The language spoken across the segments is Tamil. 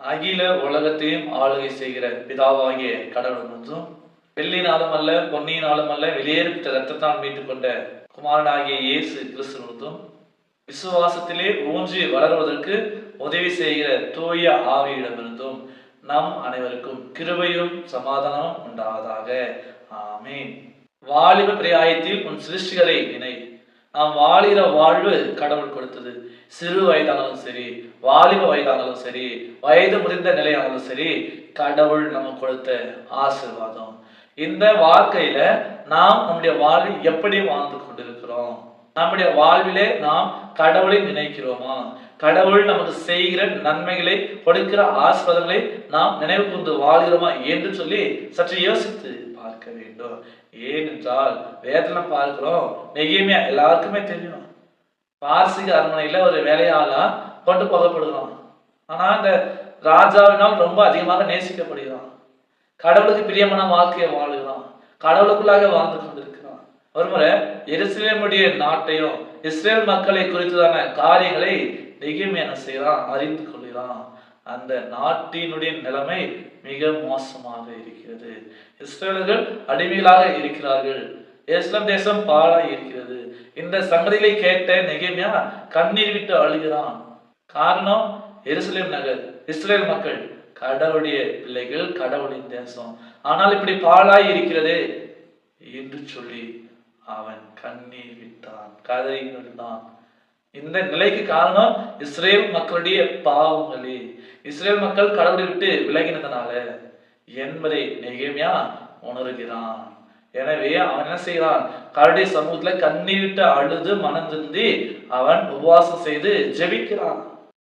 அகில உலகத்தையும் ஆளுகை செய்கிற பிதாவாகிய கடவுள் என்றும் வெள்ளினாலும் அல்ல பொன்னியினாலும் அல்ல வெளியேறிவிட்ட ரத்தத்தால் மீட்டுக் கொண்ட குமாரனாகிய இயேசு கிறிஸ்துவனும் விசுவாசத்திலே ஊன்றி வளர்வதற்கு உதவி செய்கிற தூய ஆவியிடமிருந்தும் நம் அனைவருக்கும் கிருபையும் சமாதானமும் உண்டாவதாக. ஆமீன். வாலிப பிரியாயத்தில் உன் சிருஷ்டிகளை இணை நாம் வாழிற வாழ்வு கடவுள் கொடுத்தது. சிறு வயதானாலும் சரி வாலிப வயதானாலும் சரி வயது முதிர்ந்த நிலையானாலும் சரி கடவுள் நமக்கு கொடுத்த ஆசீர்வாதம். இந்த வாழ்க்கையில நாம் நம்முடைய வாழ்வை எப்படி வாழ்ந்து கொண்டிருக்கிறோம்? நம்முடைய வாழ்விலே நாம் கடவுளை நினைக்கிறோமா? கடவுள் நமக்கு செய்கிற நன்மைகளை கொடுக்கிற ஆஸ்பதங்களை நாம் நினைவு கொண்டு வாழ்கிறோமா என்று சொல்லி சற்று யோசித்து பார்க்க வேண்டும். ஏனென்றால் வேதனை பார்க்கிறோம் நெகியமே எல்லாருக்குமே தெரியும். பார்சிக அரண்மனையில் ஒரு வேலையாளா கொண்டு போகப்படுகிறான். ஆனா இந்த ராஜாவினால் ரொம்ப அதிகமாக நேசிக்கப்படுகிறான். கடவுளுக்கு பிரியமான வாழ்க்கையை வாழுகிறான். கடவுளுக்குள்ளாக வாழ்ந்து கொண்டிருக்கிறான். ஒருமுறை எருசலேமுடைய நாட்டையும் இஸ்ரேல் மக்களை குறித்ததான காரியங்களை நெகிமையான செய்கிறான்? அறிந்து கொள்கிறான். அந்த நாட்டினுடைய நிலைமை மிக மோசமாக இருக்கிறது. இஸ்ரேலர்கள் அடிமைகளாக இருக்கிறார்கள். இஸ்லாம் தேசம் பாழாய் இருக்கிறது. இந்த சங்கதிகளை கேட்ட நெகேமியா கண்ணீர் விட்டு அழுகிறான். காரணம் எருசலேம் நகர் இஸ்ரேல் மக்கள் கடவுளுடைய பிள்ளைகள் கடவுளின் தேசம். ஆனால் இப்படி பாழாய் இருக்கிறதே என்று சொல்லி அவன் கண்ணீர் விட்டான் கதறி விட்டான் இந்த நிலைக்கு காரணம் இஸ்ரேல் மக்களுடைய பாவங்களே. இஸ்ரேல் மக்கள் கடவுளை விட்டு விலகினதுனால. என்பதை நெகேமியா உணர்கிறான். எனவே அவன் என்ன செய்கிறான்? கரடி சமூகத்துல கண்ணீர் விட்டு அழுது மனந்திருந்தி அவன் உபவாசம் செய்து ஜெபிக்கிறான்.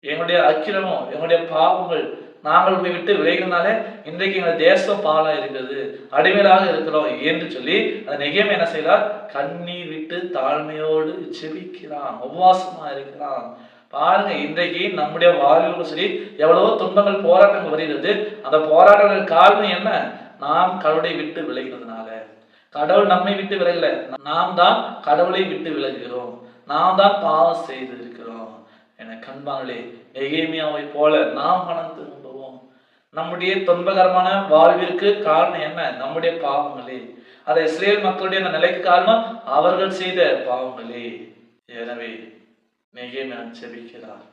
எங்களுடைய அக்கிரமம் எங்களுடைய பாவங்கள் நாங்கள் உண்மை விட்டு விலகினாலே இன்றைக்கு எங்கள் தேசம் பாலா இருக்கிறது அடிமையாக இருக்கிறோம் என்று சொல்லி அந்த நெகியம் என்ன செய்கிறார்? கண்ணீர் விட்டு தாழ்மையோடு ஜெபிக்கிறான் உபவாசமா இருக்கிறான். பாருங்க இன்றைக்கு நம்முடைய வாழ்விலும் சரி எவ்வளவோ துன்பங்கள் போராட்டங்கள் வருகிறது. அந்த போராட்டங்கள் காரணம் என்ன? நாம் கடவுளை விட்டு விலகினதுனால. கடவுள் நம்மை விட்டு விலகல. நாம் தான் கடவுளை விட்டு விலகுகிறோம். நாம் தான் பாவம் செய்து இருக்கிறோம் என கண்பாங்களே எகேமியாவை போல நாம் மனம் திரும்புவோம் நம்முடைய துன்பகரமான வாழ்விற்கு காரணம் என்ன? நம்முடைய பாவங்களே. அதை இஸ்ரேல் மக்களுடைய அந்த நிலைக்கு காரணம் அவர்கள் செய்த பாவங்களே. எனவே நெகேமியான் செபிக்கிறார்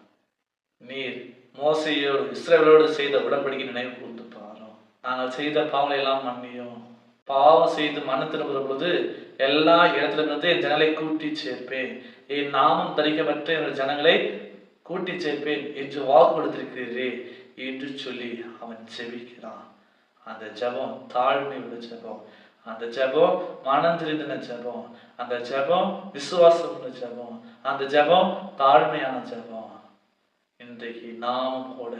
நீர் மோசையோடு இஸ்ரேலோடு செய்த உடன்படிக்கை நினைவு கூர்ந்து பாரும். நாங்கள் செய்த பாவங்களை எல்லாம் மன்னியும். பாவம் செய்து மன திரும்புகிற போது எல்லா இடத்துல இருந்து என் ஜனங்களை கூட்டி சேர்ப்பேன். என் நாமம் தரிக்கப்பட்ட என் ஜனங்களை கூட்டி சேர்ப்பேன் என்று வாக்கு கொடுத்திருக்கிறீரே என்று சொல்லி அவன் செவிக்கிறான் அந்த ஜெபம் தாழ்மை உள்ள ஜெபம். அந்த ஜெபம் மனம் திருந்தின ஜெபம் அந்த ஜெபம் விசுவாசம் உள்ள ஜெபம் அந்த ஜெபம் தாழ்மையான ஜெபம். இன்றைக்கு நாமும் கூட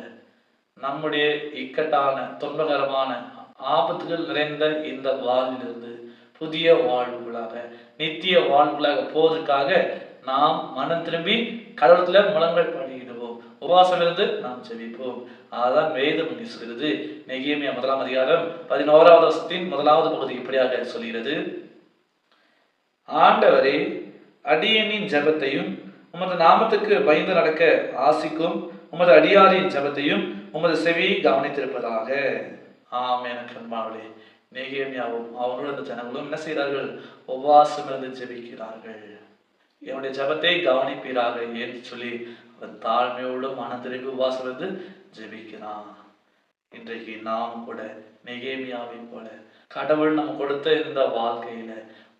நம்முடைய இக்கட்டான துன்பகரமான ஆபத்துகள் நிறைந்த இந்த வாழ்விலிருந்து புதிய வாழ்வுகளாக நித்திய வாழ்வுகளாக போவதற்காக நாம் மனம் திரும்பி கடவுளத்துல முழங்கள் பண்ணிடுவோம் உபவாசம் இருந்து நாம் ஜெபிப்போம். அதான் வேதம் என்று சொல்கிறது. நெகியமியா முதலாம் அதிகாரம் பதினோராவது வருஷத்தின் முதலாவது பகுதி இப்படியாக சொல்கிறது. ஆண்டவரே அடியனின் ஜெபத்தையும் உமது நாமத்துக்கு பயந்து நடக்க ஆசிக்கும் உமது அடியாரின் ஜெபத்தையும் உமது செவி கவனித்திருப்பதாக. ஆம் எனக்கு அன்பாவளே நெகேமியாவும் அவர்களும் ஜனங்களும் என்ன செய்கிறார்கள் உபவாசம் இருந்து ஜெபிக்கிறார்கள். என்னுடைய ஜெபத்தை கவனிப்பீராக என்று சொல்லி அவன் தாழ்மையோடு மனம் திரும்பி உபவாசம் ஜெபிக்கிறான். இன்றைக்கு நாம் கூட நெகேமியாவை போல கடவுள் நம்ம கொடுத்த இந்த வாழ்க்கையில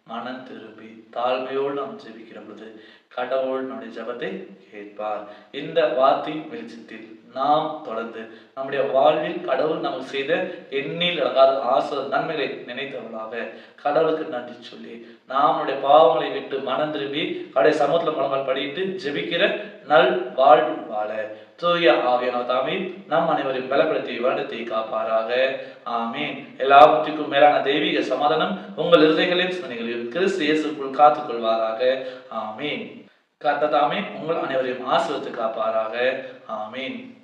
மனம் திரும்பி தாழ்மையோடு நாம் ஜெபிக்கிற பொழுது கடவுள் நம்முடைய ஜெபத்தை கேட்பார். இந்த வார்த்தையின் வெளிச்சத்தில் நாம் தொடர்ந்து நம்முடைய வாழ்வில் கடவுள் நமக்கு செய்த எண்ணில் அடங்காத ஆசை நன்மைகளை நினைத்தவர்களாக. கடவுளுக்கு நன்றி சொல்லி நாம் நம்முடைய பாவங்களை விட்டு மனம் திரும்பி கடை சமூகத்தில் மலங்கள் படிட்டு ஜெபிக்கிற நல் வாழ்வு வாழ. தூய ஆவியான தாமே நம் அனைவரையும் பலப்படுத்தி வருடத்தை காப்பாராக. ஆமீன். எல்லாவற்றுக்கும் மேலான தெய்வீக சமாதானம் உங்கள் இருதயங்களையும் சிந்தனைகளில் கிறிஸ்து இயேசுக்குள் காத்துக் கொள்வாராக. ஆமீன். கர்த்ததாமே உங்கள் அனைவரையும் ஆசிரியத்து காப்பாராக. ஆமீன்.